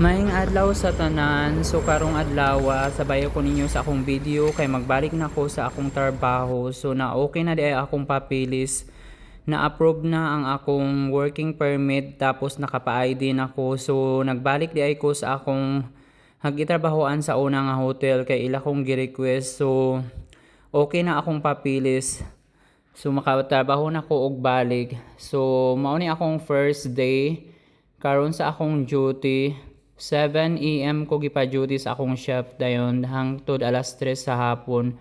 Maing adlaw sa tanan, so karong adlaw ah, sabayo ko ninyo sa akong video kay magbalik na ko sa akong trabaho. So na okay na di ay akong papilis. Na-approve na ang akong working permit tapos nakapa-ID na ko. So nagbalik di ay ko sa akong hagitrabahoan sa una nga hotel kay ila kong gi-request. So okay na akong papilis. So makatrabaho na ko og balik. So mao ni akong first day karon sa akong duty 7 AM ko gipa-duty sa akong shift dayon hangtod alas 3 sa hapon.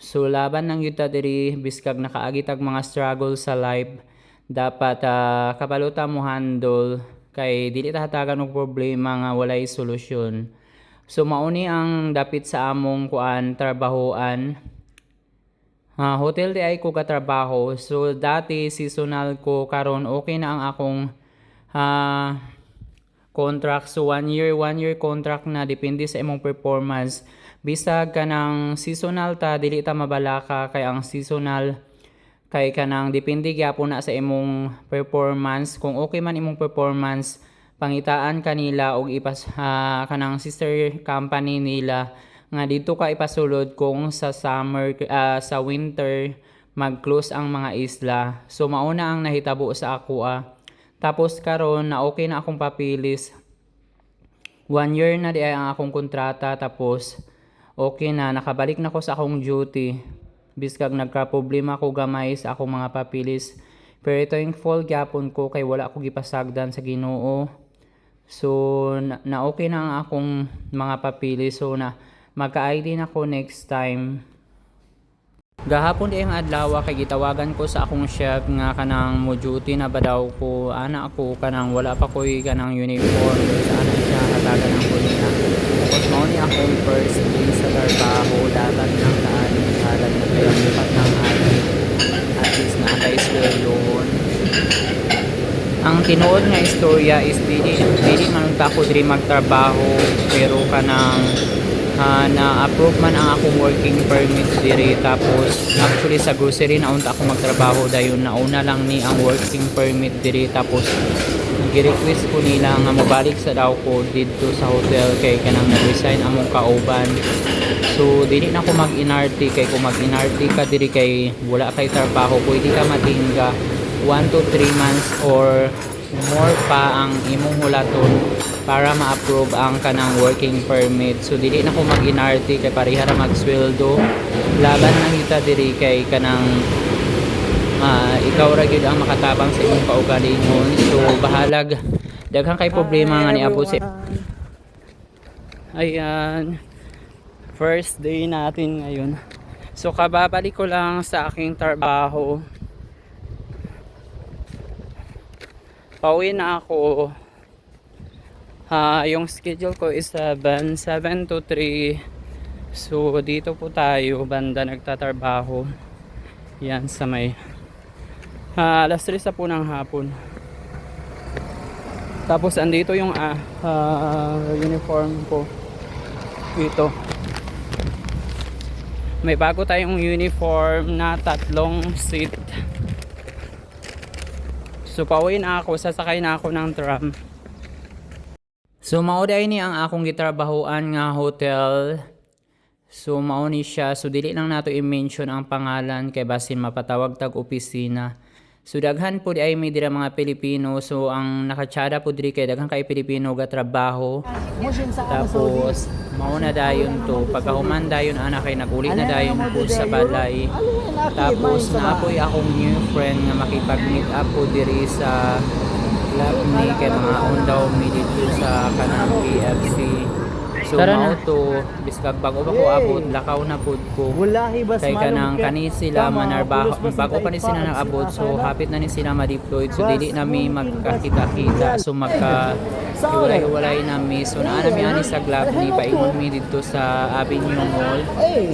So laban ng yuta diri biskag nakaagi tag mga struggle sa life dapat ah, kabaluta mo handle kay dili ta hatagan og problema nga walay solusyon. So mauni ang dapit sa among kuan trabahoan. Ah, hotel di ay ko katrabaho. So dati seasonal ko karon okay na ang akong ah, contract. So one year, one year contract na depende sa imong performance. Bisag ka ng seasonal ta dili ta mabalaka kay ang seasonal kay kanang depende gyapon na sa imong performance. Kung okay man imong performance, pangitaan kanila og ipas ah, kanang sister company nila nga dito ka ipasulod kung sa summer ah, sa winter mag-close ang mga isla. So mauna ang nahitabo sa ako ah. Tapos karon na okay na akong papilis. One year na di ang akong kontrata tapos okay na nakabalik na ko sa akong duty. Biskag nagka-problema ko gamay sa akong mga papilis. Pero ito yung fall gyapon ko kay wala ko gipasagdan sa Ginoo. So na, na okay na ang akong mga papilis so na magka-ID na ko next time. Gahapon di ang adlaw kay gitawagan ko sa akong chef nga kanang mo duty na ba daw ko ana ako kanang wala pa koy kanang uniform sa ana siya hatagan ang ko niya. Tapos mao ni akong first day sa trabaho dapat nang kaan halag na kaya lipat ng ari. At least na kay doon. Ang tinuod nga istorya is dili dili man ta ko diri magtrabaho pero kanang ah, na-approve man ang akong working permit diri. Tapos actually sa grocery na unta ako magtrabaho dayon nauna lang ni ang working permit diri. Tapos gi-request ko nila nga mabalik sa daw ko dito sa hotel kay kanang nag-resign among kauban. So dili na ako mag-inarty kay kung mag-inarty ka diri kay wala kay trabaho pwede ka matingga 1 to 3 months or more pa ang imong hulaton para ma-approve ang kanang working permit. So dili na ko mag-inarty kay pareha ra magsweldo. Laban lang kita diri kay kanang ah, ikaw ra gyud ang makatabang sa imong kaugalingon. So bahalag daghang kay problema nga niabot si Ayan. First day natin ngayon. So kababalik ko lang sa aking trabaho. Pauwi na ako. Ah, yung schedule ko is 7, 7 to 3. So, dito po tayo, banda nagtatrabaho. Yan, sa may... Ah, alas 3 na po ng hapon. Tapos, andito yung ah, ah, uniform ko. Dito. May bago tayong uniform na tatlong seat. So pauwi na ako, sasakay na ako ng tram. So mauday ni ang akong gitrabahoan nga hotel. So mao ni siya, so dili lang nato i-mention ang pangalan kay basin mapatawag tag opisina. So daghan po di ay may dira mga Pilipino. So ang nakatsada po diri kay daghan kay Pilipino ga trabaho. Tapos mao na dayon to pagkahuman dayon ana kay nagulit na dayon po sa balay. Tapos naapoy akong new friend nga makipag-meet up po diri sa club ni kay mga undaw mi dito sa kanang KFC. So mao to biskag bago pa ko abot lakaw na pud ko. Wallahi bas Kay kanang kani sila manarbaho. bago pa ni sila nag-abot so hapit na ni sila ma-deployed. So dili na mi magkakita-kita. So magka hiwalay-hiwalay na mi. So naa na mi ani sa club ni paingon mi dito sa Avenue Mall.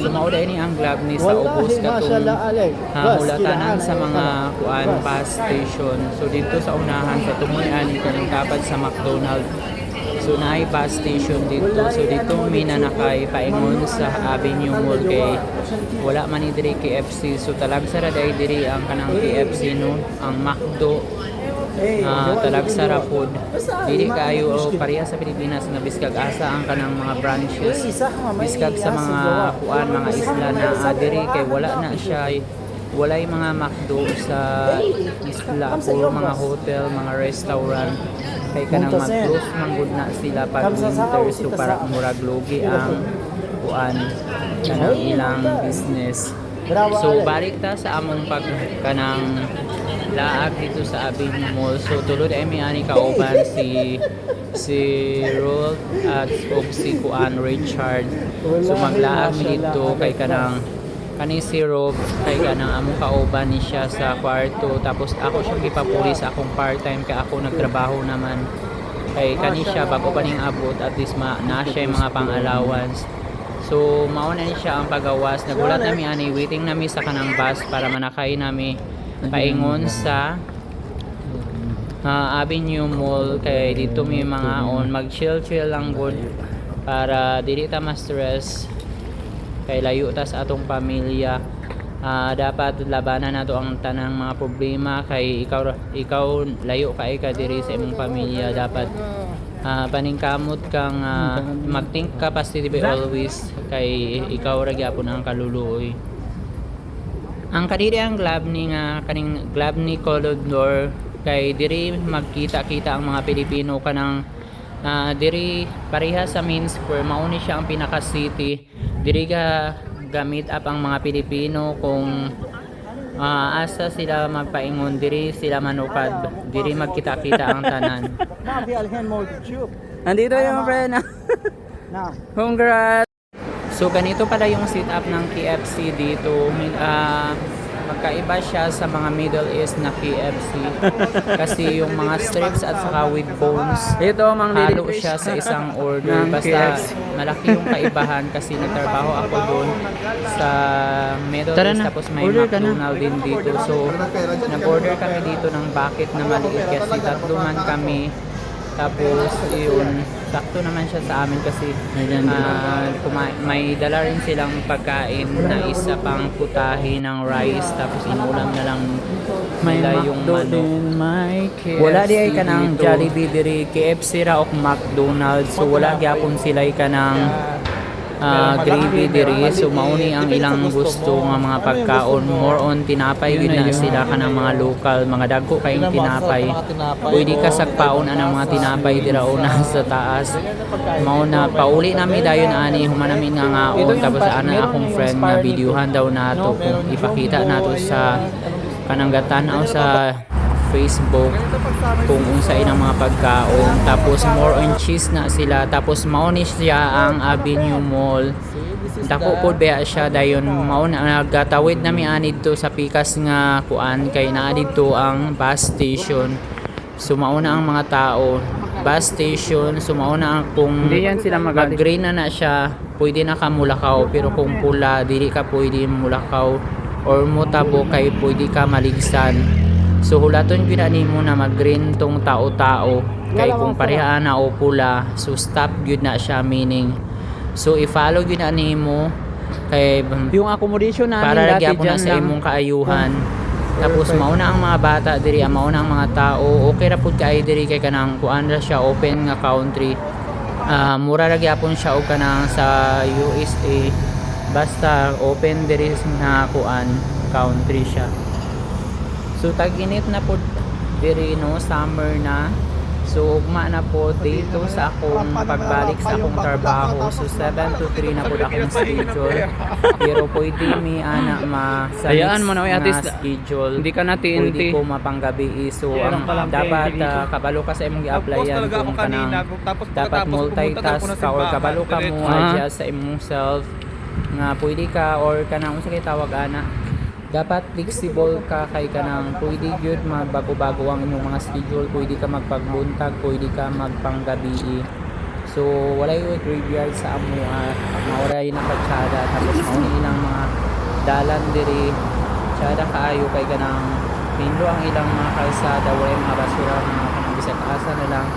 So mao ni ang club ni sa ubos katong ha, Bas, hulatanan kilaan, sa mga kuan pass station. So dito sa unahan sa tumuyan kaning tapat sa McDonald's So naay bus station dito. So dito mi na nakay paingon sa Avenue Mall kay wala man ni diri KFC. So talag sa day diri ang kanang KFC no, ang McDo. uh, talagsa ra pod dili kayo o pareha sa Pilipinas nga biskag asa ang kanang mga branches biskag sa mga kuan mga isla na uh, kay wala na siya walay mga McDo sa isla puro mga hotel mga restaurant. Kay kanang mag-close man gud na sila pag winter so para murag lugi ang kuan kanang ilang business. So balik ta sa among pag kanang laag dito sa Avenue Mall. So tulod ay may ani kauban si si Roll at og si Kuan Richard. So maglaag dito kay kanang kani si Rob kay kanang among kauban ni siya sa kwarto tapos ako siya gipapuli sa akong part-time kay ako nagtrabaho naman. Kay kani siya bago pa ning abot at least ma na siya yung mga pang-allowance. So, mauna ni siya ang pagawas. Nagulat nami ani, waiting nami sa kanang bus para manakay nami paingon sa ah, Avenue Mall. Kay dito may mga on mag chill chill lang good para dili ta ma-stress kay layo ta sa atong pamilya. Ah, dapat labanan nato ang tanang mga problema kay ikaw ikaw layo kay ka diri sa imong pamilya. Dapat ah, paningkamot kang ah, mag-think ka positive always kay ikaw ra gyapon ang kaluluoy. Ang kadiri ang glab ni nga kaning glab ni Colodor kay diri magkita-kita ang mga Pilipino kanang ah, diri pareha sa main square mao ni siya ang pinaka city diri ka gamit up ang mga Pilipino kung uh, asa sila magpaingon diri sila manupad diri magkita-kita ang tanan. Nandito yung friend. Congrats. So ganito pala yung sit up ng KFC dito. Uh, magkaiba siya sa mga Middle East na KFC. Kasi yung mga strips at saka with bones, Ito, Mang halo siya sa isang order. Basta KFC. malaki yung kaibahan kasi nagtrabaho ako doon sa Middle Tara East na, tapos may order ka na. McDonald din dito. So nag-order kami dito ng bucket na maliit kasi tatlo man kami. Tapos yun, sakto naman siya sa amin kasi kuma- may dala rin silang pagkain na isa pang putahe ng rice. Tapos inulam na lang May nila yung KFC Wala di ay ka ng. Jollibee diri, KFC ra ok McDonald's. So wala gyapon sila ay ka ng ah, gravy diri. So mauni ang ilang gusto nga mga pagkaon. More on tinapay. Gid na sila ka ng mga local, mga dagko kayong tinapay. Pwede ka sagpaon ang mga tinapay dira. Una sa taas. Mao na pauli nami dayon ani. Humanami nga ngaon tapos ana akong friend nga videohan daw nato kung ipakita nato sa kanang gatan-aw sa Facebook kung unsa ang mga pagkaon. Tapos more on cheese na sila. Tapos mao ni siya ang Avenue Mall. Dako pod ba siya? Dayon mao na nagatawid nami ani dito sa pikas nga kuan kay naa dito ang bus station. So mao na ang mga tao. Bus station so mao na ang kung yan sila magaling. green na na siya pwede na ka mulakaw. Pero kung pula dili ka pwede mulakaw. Or mutabo kay pwede ka maligsan So hulaton gyud ani mo na mag-green tong tao-tao kay kung pareha na o pula so stop gyud na siya meaning. So i-follow gyud na nimo kay Yung accommodation namin para dati lagi ako na sa imong kaayuhan. Tapos mauna ang mga bata diri, ah, mauna ang mga tao. Okay ra pud kay diri kay kanang kuan ra siya open nga country. Ah, mura ra gyapon siya og kanang sa USA. Basta open diri na kuan country siya. So tag-init na po diri no summer na. So ugma na po dito sa akong pagbalik sa akong trabaho. So 7 to 3 na po akong schedule. Pero pwede mi ana ma sa Hayaan next mo na, oy, at nga least, schedule. Hindi ka na Pwede TNT. ko mapanggabi so ang dapat ah, kabalo ka sa imong gi-applyan kung kanang dapat multitask ka or kabalo ka mo diretso. Ah. adjust sa imong self nga pwede ka or kanang unsa kay tawag ana dapat flexible ka kay kanang pwede gyud magbago-bago ang imong mga schedule. Pwede ka magpagbuntag pwede ka magpanggabi. So wala yung graveyard sa amo uh, mauray na katsada tapos mauni ilang mga dalan diri. Tsada kaayo kay kanang pinlo ang ilang mga kalsada wala yung mga basura mga kanang bisag asa na lang.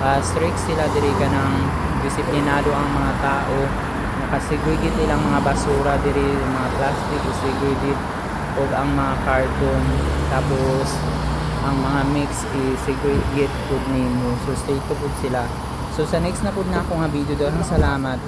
Ah, strict sila diri kanang disiplinado ang mga tao. Nakasegregate ilang mga basura diri mga plastic isegregate o ang mga carton tapos ang mga mix i-segregate food nimo so stay to food sila. So sa next na food na ako nga video daw salamat